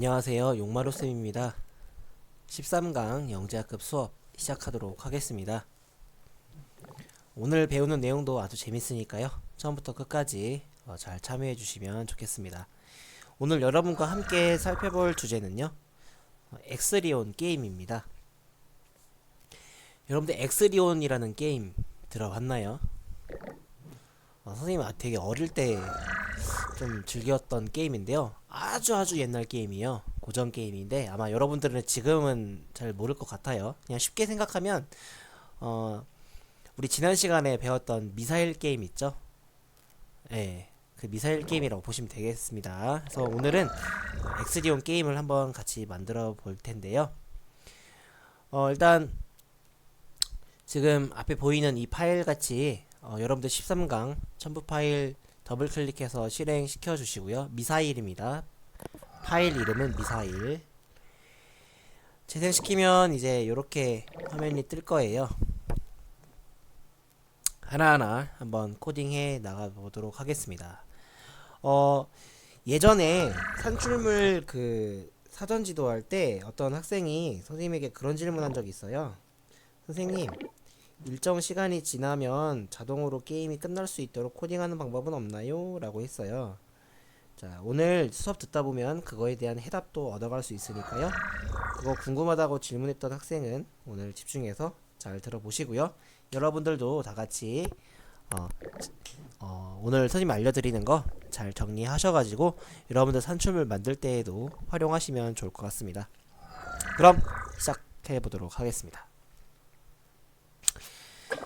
안녕하세요. 용마루쌤입니다. 13강 영재학급 수업 시작하도록 하겠습니다. 오늘 배우는 내용도 아주 재밌으니까요. 처음부터 끝까지 어, 잘 참여해 주시면 좋겠습니다. 오늘 여러분과 함께 살펴볼 주제는요. 어, 엑스리온 게임입니다. 여러분들 엑스리온이라는 게임 들어봤나요? 어, 선생님 아, 되게 어릴 때 좀 즐겼던 게임인데요. 아주 아주 옛날 게임이에요. 고전 게임인데 아마 여러분들은 지금은 잘 모를 것 같아요. 그냥 쉽게 생각하면 어 우리 지난 시간에 배웠던 미사일 게임 있죠? 예. 그 미사일 게임이라고 보시면 되겠습니다. 그래서 오늘은 엑스리온 게임을 한번 같이 만들어 볼 텐데요. 어 일단 지금 앞에 보이는 이 파일 같이 어, 여러분들 13강 첨부 파일 더블 클릭해서 실행시켜 주시고요. 미사일입니다. 파일 이름은 미사일. 재생시키면 이제 이렇게 화면이 뜰 거예요. 하나하나 한번 코딩해 나가 보도록 하겠습니다. 어, 예전에 산출물 그 사전 지도할 때 어떤 학생이 선생님에게 그런 질문한 적이 있어요. 선생님, 일정 시간이 지나면 자동으로 게임이 끝날 수 있도록 코딩하는 방법은 없나요? 라고 했어요. 자, 오늘 수업 듣다 보면 그거에 대한 해답도 얻어갈 수 있으니까요. 그거 궁금하다고 질문했던 학생은 오늘 집중해서 잘 들어보시고요. 여러분들도 다 같이 어, 어, 오늘 선생님 알려드리는 거 잘 정리하셔가지고 여러분들 산출물 만들 때에도 활용하시면 좋을 것 같습니다. 그럼 시작해 보도록 하겠습니다.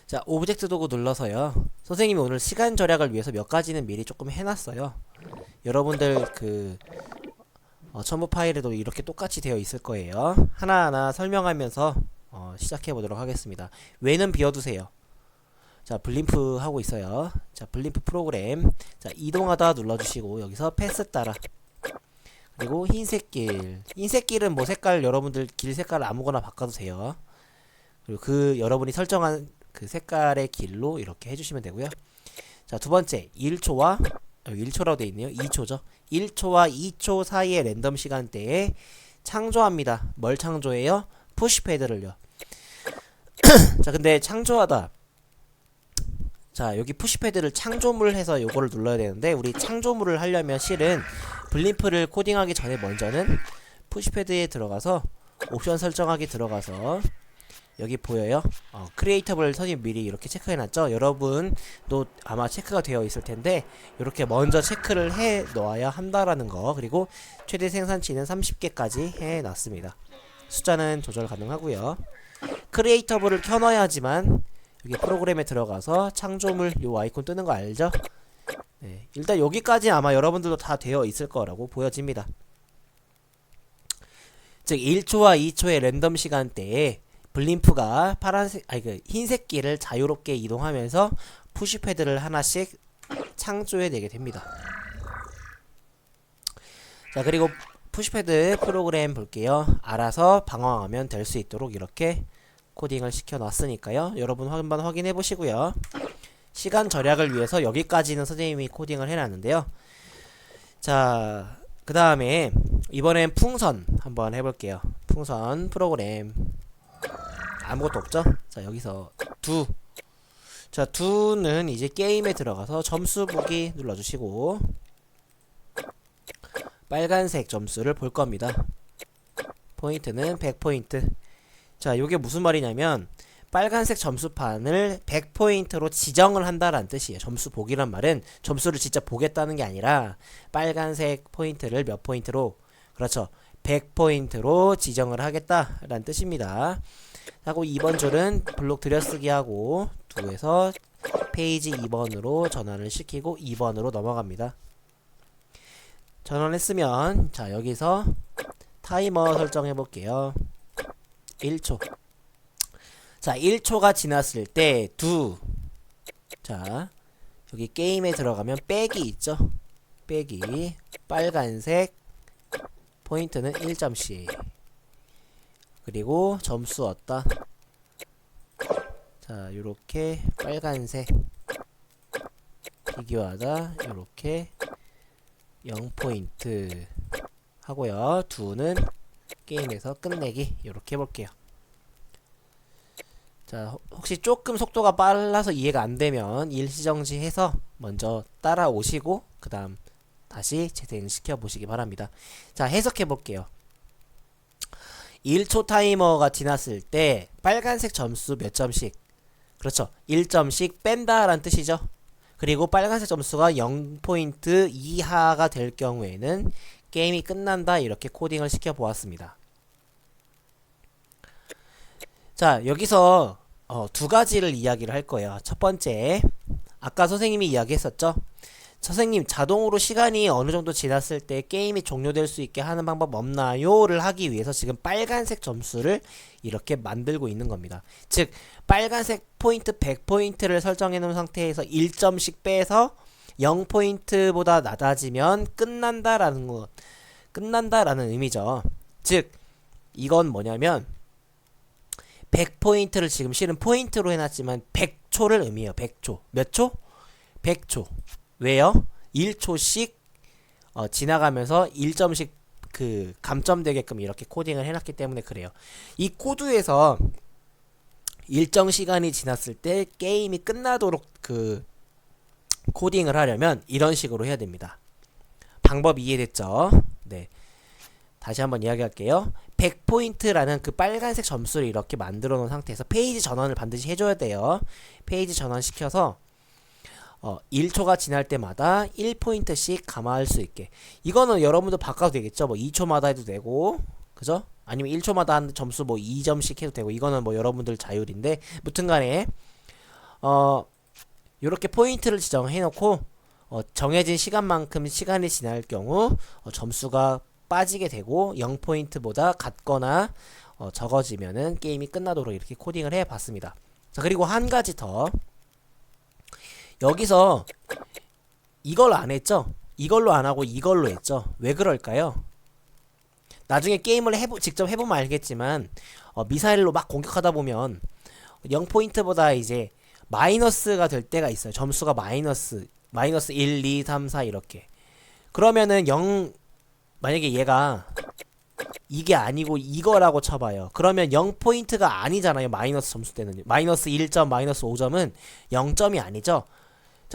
자, 오브젝트 도구 눌러서요. 선생님이 오늘 시간 절약을 위해서 몇 가지는 미리 조금 해놨어요. 여러분들 그 어, 첨부 파일에도 이렇게 똑같이 되어 있을 거예요. 하나하나 설명하면서 어, 시작해 보도록 하겠습니다. 외는 비워두세요. 자, 블림프 하고 있어요. 자, 블림프 프로그램. 자, 이동하다 눌러주시고 여기서 패스 따라. 그리고 흰색 길. 흰색 길은 뭐 색깔 여러분들 길 색깔 아무거나 바꿔도 돼요. 그리고 그 여러분이 설정한 그 색깔의 길로 이렇게 해주시면 되고요. 자, 두 번째 1초와 여기 1초라고 되어 있네요. 2초죠. 1초와 2초 사이의 랜덤 시간대에 창조합니다. 뭘 창조해요? 푸시패드를요. 자, 근데 창조하다. 자, 여기 푸시패드를 창조물 해서 요거를 눌러야 되는데 우리 창조물을 하려면 실은 블림프를 코딩하기 전에 먼저는 푸시패드에 들어가서 옵션 설정하기 들어가서 여기 보여요? 어, 크리에이터블 선생님 미리 이렇게 체크해놨죠? 여러분도 아마 체크가 되어 있을 텐데 이렇게 먼저 체크를 해 놓아야 한다라는 거 그리고 최대 생산치는 30개까지 해놨습니다. 숫자는 조절 가능하고요. 크리에이터블을 켜놔야지만 여기 프로그램에 들어가서 창조물 요 아이콘 뜨는 거 알죠? 네, 일단 여기까지 아마 여러분들도 다 되어 있을 거라고 보여집니다. 즉 1초와 2초의 랜덤 시간대에 블림프가 파란색 아니 그 흰색 길을 자유롭게 이동하면서 푸시패드를 하나씩 창조해 내게 됩니다. 자 그리고 푸시패드 프로그램 볼게요. 알아서 방황하면 될 수 있도록 이렇게 코딩을 시켜 놨으니까요. 여러분 한번 확인해 보시고요. 시간 절약을 위해서 여기까지는 선생님이 코딩을 해 놨는데요. 자, 그 다음에 이번엔 풍선 한번 해볼게요. 풍선 프로그램 아무것도 없죠? 자 여기서 두. 자 두는 이제 게임에 들어가서 점수 보기 눌러주시고 빨간색 점수를 볼 겁니다. 포인트는 100포인트. 자 요게 무슨 말이냐면 빨간색 점수판을 100포인트로 지정을 한다라는 뜻이에요. 점수 보기란 말은 점수를 진짜 보겠다는 게 아니라 빨간색 포인트를 몇 포인트로 그렇죠. 100포인트로 지정을 하겠다라는 뜻입니다. 하고 2번 줄은 블록 들여쓰기 하고 2에서 페이지 2번으로 전환을 시키고 2번으로 넘어갑니다. 전환했으면 자 여기서 타이머 설정해 볼게요. 1초. 자 1초가 지났을 때 두. 자 여기 게임에 들어가면 빼기 있죠. 빼기 빨간색 포인트는 1점씩 그리고 점수 얻다 자 요렇게 빨간색 비교하다 요렇게 0포인트 하고요. 두는 게임에서 끝내기 이렇게 해볼게요. 자, 혹- 혹시 조금 속도가 빨라서 이해가 안 되면 일시정지 해서 먼저 따라오시고 그 다음 다시 재생시켜 보시기 바랍니다. 자, 해석해 볼게요. 1초 타이머가 지났을 때 빨간색 점수 몇 점씩 그렇죠. 1점씩 뺀다라는 뜻이죠. 그리고 빨간색 점수가 0포인트 이하가 될 경우에는 게임이 끝난다 이렇게 코딩을 시켜 보았습니다. 자, 여기서 어, 두 가지를 이야기를 할 거예요. 첫 번째, 아까 선생님이 이야기했었죠. 선생님, 자동으로 시간이 어느 정도 지났을 때 게임이 종료될 수 있게 하는 방법 없나요?를 하기 위해서 지금 빨간색 점수를 이렇게 만들고 있는 겁니다. 즉, 빨간색 포인트 100포인트를 설정해 놓은 상태에서 1점씩 빼서 0포인트보다 낮아지면 끝난다라는 것, 끝난다라는 의미죠. 즉, 이건 뭐냐면, 100포인트를 지금 실은 포인트로 해놨지만 100초를 의미해요. 100초. 몇 초? 100초. 왜요? 1초씩 어, 지나가면서 1점씩 그 감점되게끔 이렇게 코딩을 해놨기 때문에 그래요. 이 코드에서 일정 시간이 지났을 때 게임이 끝나도록 그 코딩을 하려면 이런 식으로 해야 됩니다. 방법 이해됐죠? 네. 다시 한번 이야기할게요. 100포인트라는 그 빨간색 점수를 이렇게 만들어 놓은 상태에서 페이지 전환을 반드시 해줘야 돼요. 페이지 전환 시켜서 어, 1초가 지날 때마다 1포인트씩 감화할 수 있게. 이거는 여러분도 바꿔도 되겠죠. 뭐 2초마다 해도 되고, 그죠? 아니면 1초마다 한 점수 뭐 2점씩 해도 되고, 이거는 뭐 여러분들 자율인데, 무튼 간에, 어, 요렇게 포인트를 지정해 놓고, 어, 정해진 시간만큼 시간이 지날 경우, 어, 점수가 빠지게 되고, 0포인트보다 같거나, 어, 적어지면은 게임이 끝나도록 이렇게 코딩을 해 봤습니다. 자, 그리고 한 가지 더. 여기서 이걸 안 했죠? 이걸로 안 하고 이걸로 했죠? 왜 그럴까요? 나중에 게임을 해보, 직접 해보면 알겠지만 어, 미사일로 막 공격하다 보면 0포인트보다 이제 마이너스가 될 때가 있어요. 점수가 마이너스 마이너스 1, 2, 3, 4 이렇게 그러면은 0 만약에 얘가 이게 아니고 이거라고 쳐봐요. 그러면 0포인트가 아니잖아요. 마이너스 점수 때는 마이너스 1점, 마이너스 5점은 0점이 아니죠.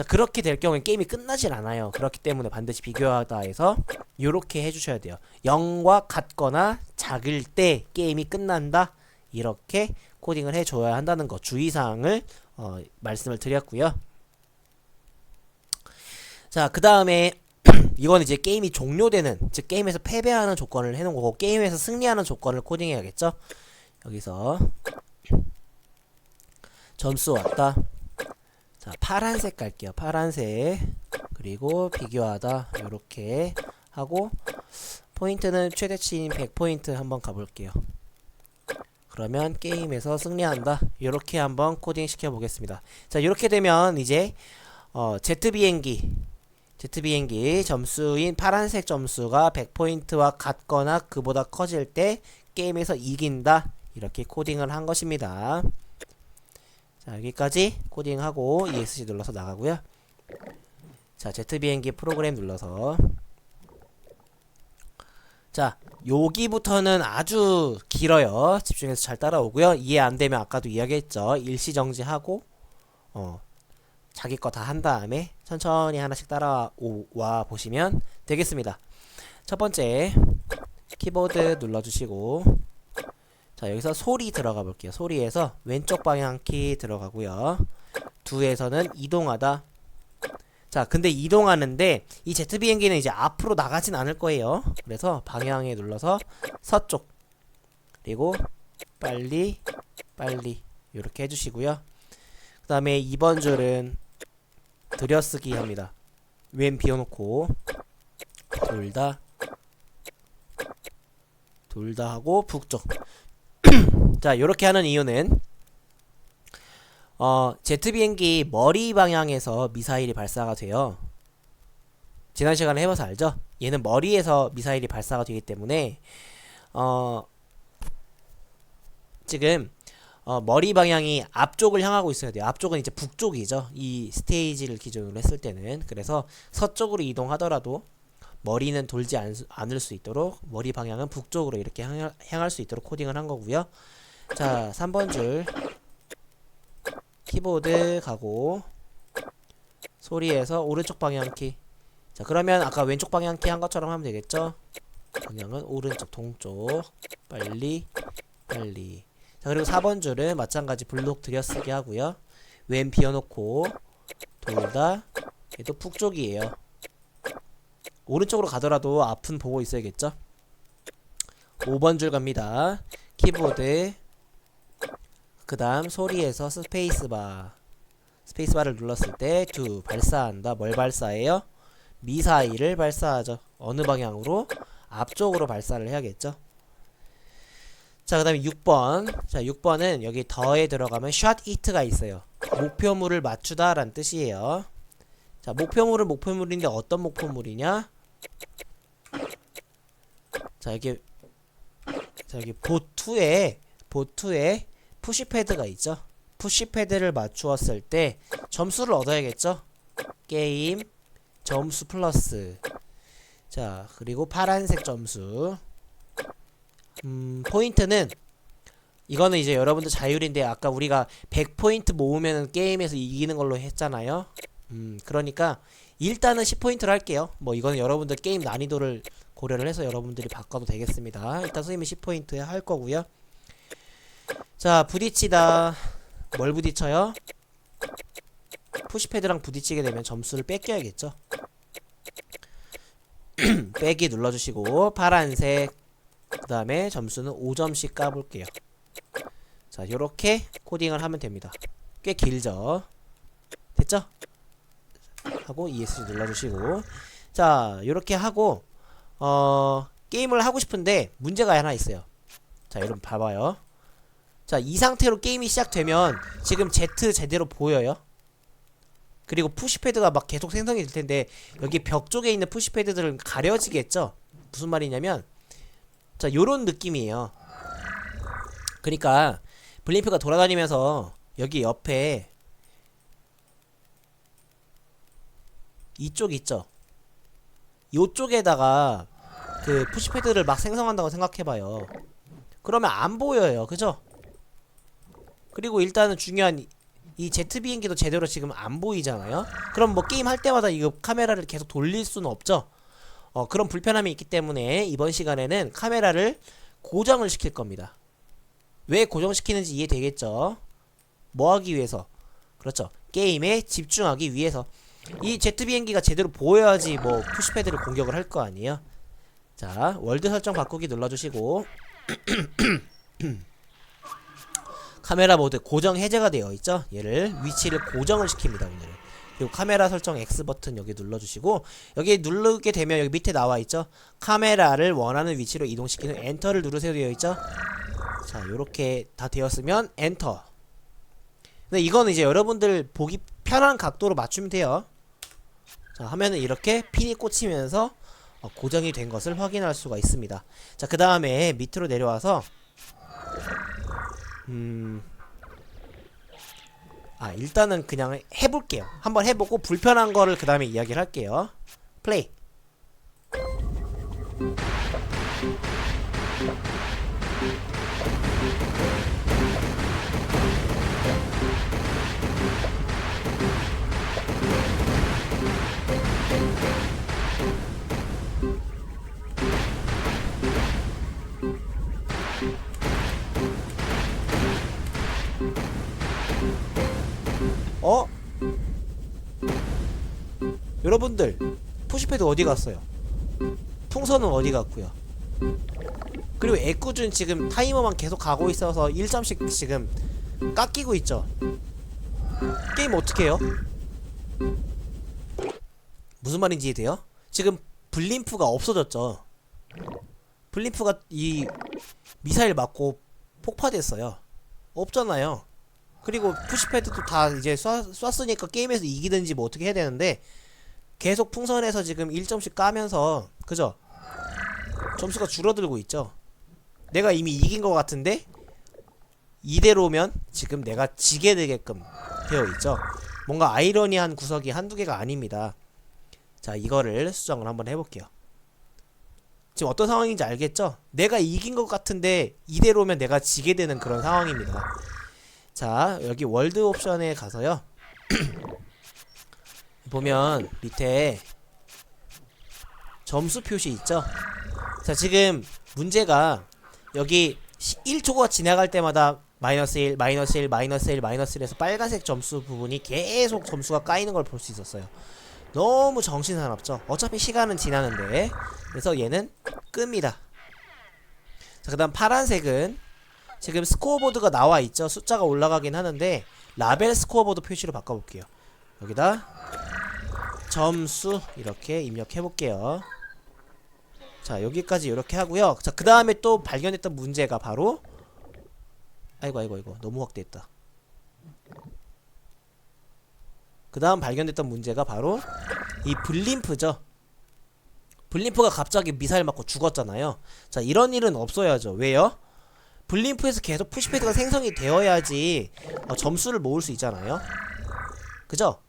자 그렇게 될 경우엔 게임이 끝나질 않아요. 그렇기 때문에 반드시 비교하다 해서 이렇게 해주셔야 돼요. 0과 같거나 작을 때 게임이 끝난다. 이렇게 코딩을 해줘야 한다는 거 주의사항을 어, 말씀을 드렸고요. 자그 다음에 이건 이제 게임이 종료되는 즉 게임에서 패배하는 조건을 해놓은 거고 게임에서 승리하는 조건을 코딩해야겠죠. 여기서 점수 왔다. 자 파란색 갈게요. 파란색 그리고 비교하다 요렇게 하고 포인트는 최대치인 100포인트 한번 가볼게요. 그러면 게임에서 승리한다. 요렇게 한번 코딩 시켜 보겠습니다. 자 요렇게 되면 이제 어, Z 비행기 Z 비행기 점수인 파란색 점수가 100포인트와 같거나 그보다 커질 때 게임에서 이긴다. 이렇게 코딩을 한 것입니다. 자, 여기까지 코딩하고 ESC 눌러서 나가고요. 자, Z 비행기 프로그램 눌러서 자, 여기부터는 아주 길어요. 집중해서 잘 따라오고요. 이해 안 되면 아까도 이야기했죠. 일시정지하고 어, 자기 거 다 한 다음에 천천히 하나씩 따라와 보시면 되겠습니다. 첫 번째 키보드 눌러주시고 자 여기서 소리 들어가 볼게요. 소리에서 왼쪽 방향 키 들어가고요. 두에서는 이동하다. 자 근데 이동하는데 이 제트 비행기는 이제 앞으로 나가진 않을 거예요. 그래서 방향에 눌러서 서쪽 그리고 빨리 빨리 이렇게 해주시고요. 그 다음에 2번 줄은 들여쓰기 합니다. 왼 비워놓고 둘다둘다 하고 북쪽 자 요렇게 하는 이유는 어 제트 비행기 머리 방향에서 미사일이 발사가 돼요. 지난 시간에 해봐서 알죠? 얘는 머리에서 미사일이 발사가 되기 때문에 어 지금 어, 머리 방향이 앞쪽을 향하고 있어야 돼요. 앞쪽은 이제 북쪽이죠. 이 스테이지를 기준으로 했을 때는. 그래서 서쪽으로 이동하더라도 머리는 돌지 않, 않을 수 있도록 머리 방향은 북쪽으로 이렇게 향할, 향할 수 있도록 코딩을 한 거고요. 자, 3번 줄. 키보드 가고. 소리에서 오른쪽 방향키. 자 그러면 아까 왼쪽 방향키 한 것처럼 하면 되겠죠? 방향은 오른쪽 동쪽. 빨리 빨리. 자 그리고 4번 줄은 마찬가지 블록 들여쓰기 하고요. 왼 비워놓고 돌다 얘도 북쪽이에요. 오른쪽으로 가더라도 앞은 보고 있어야겠죠? 5번 줄 갑니다. 키보드 그 다음 소리에서 스페이스바. 스페이스바를 눌렀을 때 두 발사한다. 뭘 발사해요? 미사일을 발사하죠. 어느 방향으로? 앞쪽으로 발사를 해야겠죠? 자 그 다음에 6번. 자 6번은 여기 더에 들어가면 샷 히트가 있어요. 목표물을 맞추다 라는 뜻이에요. 자 목표물은 목표물인데 어떤 목표물이냐? 자 여기 자 여기 보투에 보투에 푸시패드가 있죠. 푸시패드를 맞추었을 때 점수를 얻어야겠죠? 게임 점수 플러스. 자 그리고 파란색 점수. 음 포인트는 이거는 이제 여러분들 자율인데 아까 우리가 100포인트 모으면 게임에서 이기는 걸로 했잖아요. 음 그러니까 일단은 10포인트로 할게요. 뭐 이거는 여러분들 게임 난이도를 고려를 해서 여러분들이 바꿔도 되겠습니다. 일단 선생님이 10포인트 할 거고요 자 부딪히다. 뭘 부딪혀요? 푸시패드랑 부딪히게 되면 점수를 뺏겨야겠죠? 빼기 눌러주시고 파란색. 그 다음에 점수는 5점씩 까볼게요. 자 요렇게 코딩을 하면 됩니다. 꽤 길죠? 됐죠? 하고 ESC 눌러주시고. 자 요렇게 하고 어 게임을 하고 싶은데 문제가 하나 있어요. 자 여러분 봐봐요 자 이 상태로 게임이 시작되면 지금 Z 제대로 보여요? 그리고 푸시패드가 막 계속 생성이 될 텐데 여기 벽 쪽에 있는 푸시패드들은 가려지겠죠? 무슨 말이냐면 자 요런 느낌이에요. 그러니까 블림프가 돌아다니면서 여기 옆에 이쪽 있죠? 요쪽에다가 그 푸시패드를 막 생성한다고 생각해봐요. 그러면 안 보여요. 그죠 그리고 일단은 중요한 이- 이 제트 비행기도 제대로 지금 안 보이잖아요. 그럼 뭐 게임 할 때마다 이거 카메라를 계속 돌릴 수는 없죠. 어 그런 불편함이 있기 때문에 이번 시간에는 카메라를 고정을 시킬 겁니다. 왜 고정시키는지 이해되겠죠? 뭐 하기 위해서. 그렇죠. 게임에 집중하기 위해서. 이 제트 비행기가 제대로 보여야지 뭐 푸시패드를 공격을 할 거 아니에요? 자 월드 설정 바꾸기 눌러주시고 카메라 모드 고정 해제가 되어 있죠? 얘를 위치를 고정을 시킵니다 오늘은. 그리고 카메라 설정 X 버튼 여기 눌러주시고 여기 누르게 되면 여기 밑에 나와 있죠? 카메라를 원하는 위치로 이동시키는 엔터를 누르세요 되어 있죠? 자 요렇게 다 되었으면 엔터. 근데 이거는 이제 여러분들 보기 편한 각도로 맞추면 돼요. 자 하면은 이렇게 핀이 꽂히면서 어, 고정이 된 것을 확인할 수가 있습니다. 자 그 다음에 밑으로 내려와서 음. 아, 일단은 그냥 해볼게요. 한번 해보고 불편한 거를 그 다음에 이야기를 할게요. 플레이. 어? 여러분들, 푸시패드 어디 갔어요? 풍선은 어디 갔고요? 그리고 애꿎은 지금 타이머만 계속 가고 있어서 1점씩 지금 깎이고 있죠. 게임 어떻게 해요? 무슨 말인지 이해돼요? 지금 블림프가 없어졌죠. 블림프가 이 미사일 맞고 폭파됐어요. 없잖아요. 그리고 푸시패드도 다 이제 쏴, 쐈으니까 게임에서 이기든지 뭐 어떻게 해야 되는데 계속 풍선에서 지금 1점씩 까면서 그죠? 점수가 줄어들고 있죠. 내가 이미 이긴 것 같은데 이대로면 지금 내가 지게 되게끔 되어 있죠. 뭔가 아이러니한 구석이 한두 개가 아닙니다. 자, 이거를 수정을 한번 해볼게요. 지금 어떤 상황인지 알겠죠? 내가 이긴 것 같은데 이대로면 내가 지게 되는 그런 상황입니다. 자, 여기 월드 옵션에 가서요. 보면 밑에 점수 표시 있죠? 자, 지금 문제가 여기 1초가 지나갈 때마다 마이너스 1, 마이너스 1, 마이너스 1, 마이너스 1에서 빨간색 점수 부분이 계속 점수가 까이는 걸 볼 수 있었어요. 너무 정신 사납죠? 어차피 시간은 지나는데. 그래서 얘는 끕니다. 자, 그 다음 파란색은 지금 스코어보드가 나와 있죠? 숫자가 올라가긴 하는데, 라벨 스코어보드 표시로 바꿔볼게요. 여기다 점수 이렇게 입력해 볼게요. 자 여기까지 이렇게 하고요. 자그 다음에 또 발견했던 문제가 바로 아이고 아이고 아이고 너무 확대했다. 그 다음 발견됐던 문제가 바로 이 블림프죠. 블림프가 갑자기 미사일 맞고 죽었잖아요. 자 이런 일은 없어야죠. 왜요? 블림프에서 계속 푸시패드가 생성이 되어야지 어, 점수를 모을 수 있잖아요. 그죠?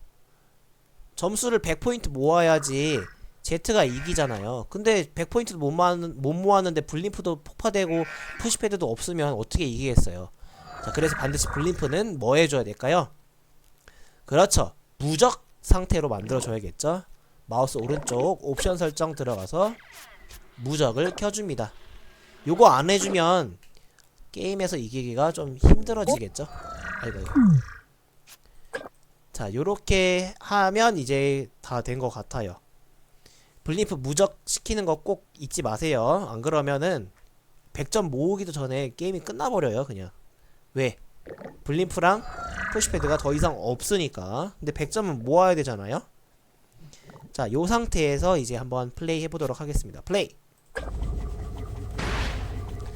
점수를 100포인트 모아야지 제트가 이기잖아요. 근데 100포인트도 못, 모았는, 못 모았는데 블림프도 폭파되고 푸시패드도 없으면 어떻게 이기겠어요. 자, 그래서 반드시 블림프는 뭐 해줘야 될까요? 그렇죠. 무적 상태로 만들어줘야겠죠. 마우스 오른쪽 옵션 설정 들어가서 무적을 켜줍니다. 요거 안 해주면 게임에서 이기기가 좀 힘들어지겠죠. 아이고 아이고. 자, 요렇게 하면 이제 다 된 것 같아요. 블림프 무적 시키는 거 꼭 잊지 마세요. 안 그러면은 100점 모으기도 전에 게임이 끝나버려요, 그냥. 왜? 블림프랑 푸시패드가 더 이상 없으니까. 근데 100점은 모아야 되잖아요? 자, 요 상태에서 이제 한번 플레이 해보도록 하겠습니다. 플레이!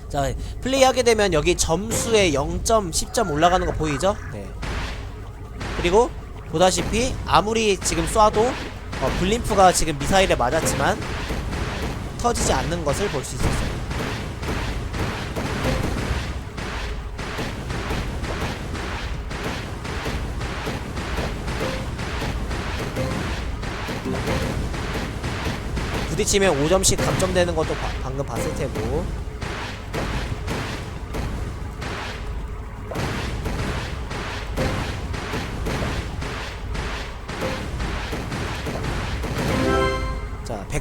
자, 플레이 하게 되면 여기 점수에 0점, 10점 올라가는 거 보이죠? 네. 그리고 보다시피 아무리 지금 쏴도 어, 블림프가 지금 미사일에 맞았지만 터지지 않는 것을 볼 수 있었어요. 부딪히면 5점씩 감점되는 것도 바- 방금 봤을 테고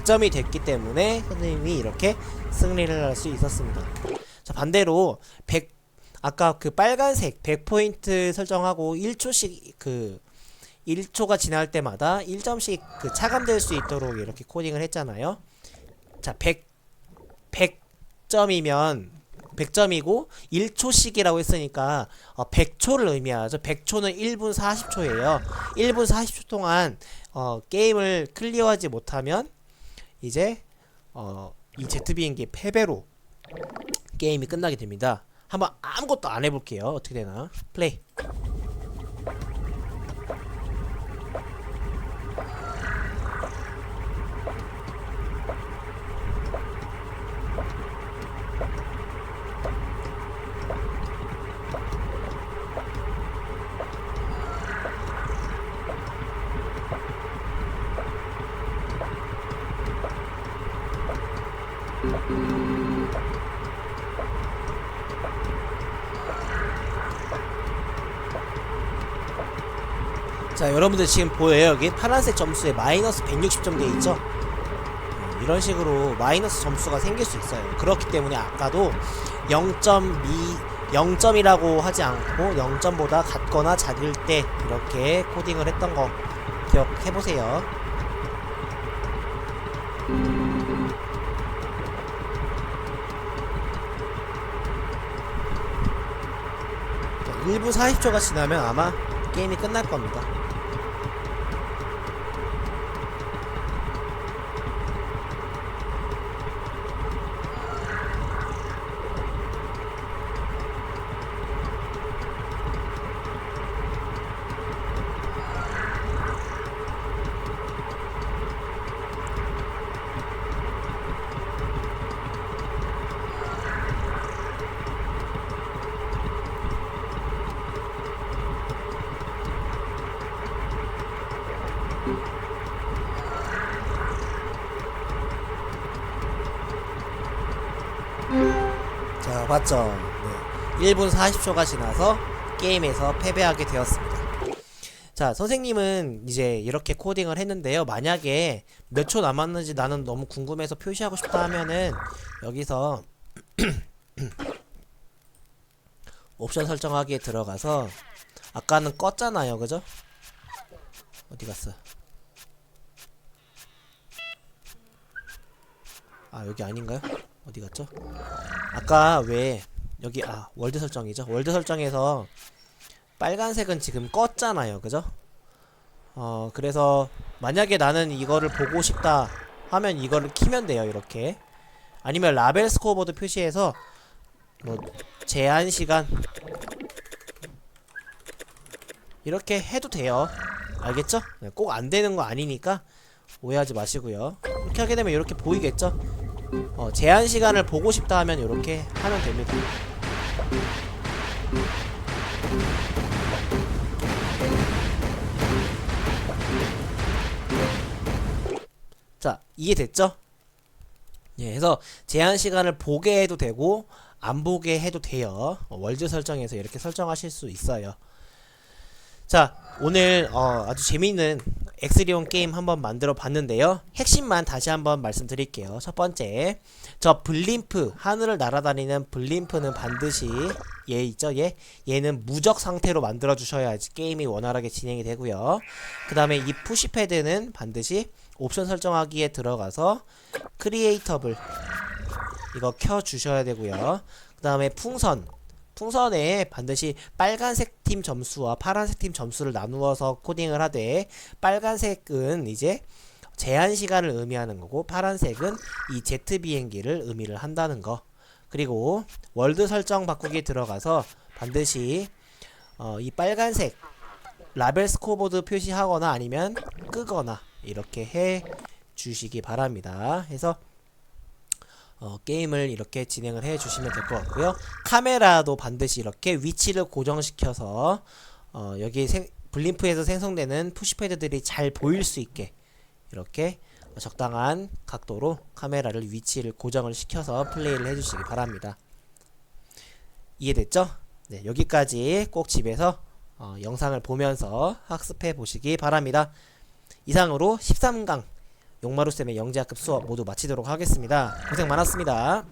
자, 100점이 됐기 때문에 선생님이 이렇게 승리를 할 수 있었습니다. 자, 반대로 100 아까 그 빨간색 100포인트 설정하고 1초씩 그 1초가 지날 때마다 1점씩 그 차감될 수 있도록 이렇게 코딩을 했잖아요. 자, 100 100점이면 100점이고 1초씩이라고 했으니까 어, 100초를 의미하죠. 100초는 1분 40초예요. 1분 40초 동안 어, 게임을 클리어하지 못하면 이제 어, 이 제트 비행기 패배로 게임이 끝나게 됩니다. 한번 아무것도 안 해볼게요. 어떻게 되나? 플레이. 자 여러분들 지금 보여요. 여기 파란색 점수에 마이너스 160점 돼 있죠? 어, 이런 식으로 마이너스 점수가 생길 수 있어요. 그렇기 때문에 아까도 0.2 0점이라고 하지 않고 0점보다 같거나 작을 때 이렇게 코딩을 했던 거 기억해 보세요. 자, 1분 40초가 지나면 아마 게임이 끝날 겁니다. 봤죠? 네. 1분 40초가 지나서 게임에서 패배하게 되었습니다. 자, 선생님은 이제 이렇게 코딩을 했는데요. 만약에 몇 초 남았는지 나는 너무 궁금해서 표시하고 싶다 하면은 여기서 옵션 설정하기에 들어가서 아까는 껐잖아요. 그죠? 어디 갔어? 아, 여기 아닌가요? 어디 갔죠? 아까 왜 여기 아, 월드 설정이죠. 월드 설정에서 빨간색은 지금 껐잖아요. 그죠? 어, 그래서 만약에 나는 이거를 보고 싶다 하면 이거를 키면 돼요. 이렇게. 아니면 라벨 스코어보드 표시해서 뭐 제한 시간 이렇게 해도 돼요. 알겠죠? 네, 꼭안 되는 거 아니니까 오해하지 마시고요. 이렇게 하게 되면 이렇게 보이겠죠? 어, 제한 시간을 보고 싶다 하면 이렇게 하면 됩니다. 자, 이해됐죠? 예, 그래서 제한 시간을 보게 해도 되고 안 보게 해도 돼요. 어, 월드 설정에서 이렇게 설정하실 수 있어요. 자, 오늘 어, 아주 재미있는 엑스리온 게임 한번 만들어 봤는데요. 핵심만 다시 한번 말씀드릴게요. 첫 번째, 저 블림프 하늘을 날아다니는 블림프는 반드시 얘 있죠? 얘 얘는 무적 상태로 만들어 주셔야지 게임이 원활하게 진행이 되고요. 그 다음에 이 푸시패드는 반드시 옵션 설정하기에 들어가서 크리에이터블 이거 켜 주셔야 되고요. 그 다음에 풍선 풍선에 반드시 빨간색 팀 점수와 파란색 팀 점수를 나누어서 코딩을 하되 빨간색은 이제 제한 시간을 의미하는 거고 파란색은 이 제트 비행기를 의미를 한다는 거. 그리고 월드 설정 바꾸기 들어가서 반드시 어, 이 빨간색 라벨 스코어보드 표시하거나 아니면 끄거나 이렇게 해 주시기 바랍니다. 해서 어, 게임을 이렇게 진행을 해 주시면 될 것 같고요. 카메라도 반드시 이렇게 위치를 고정시켜서 어, 여기 생, 블림프에서 생성되는 푸시패드들이 잘 보일 수 있게 이렇게 적당한 각도로 카메라를 위치를 고정을 시켜서 플레이를 해주시기 바랍니다. 이해됐죠? 네, 여기까지 꼭 집에서 어, 영상을 보면서 학습해 보시기 바랍니다. 이상으로 13강 용마루쌤의 영재학급 수업 모두 마치도록 하겠습니다. 고생 많았습니다.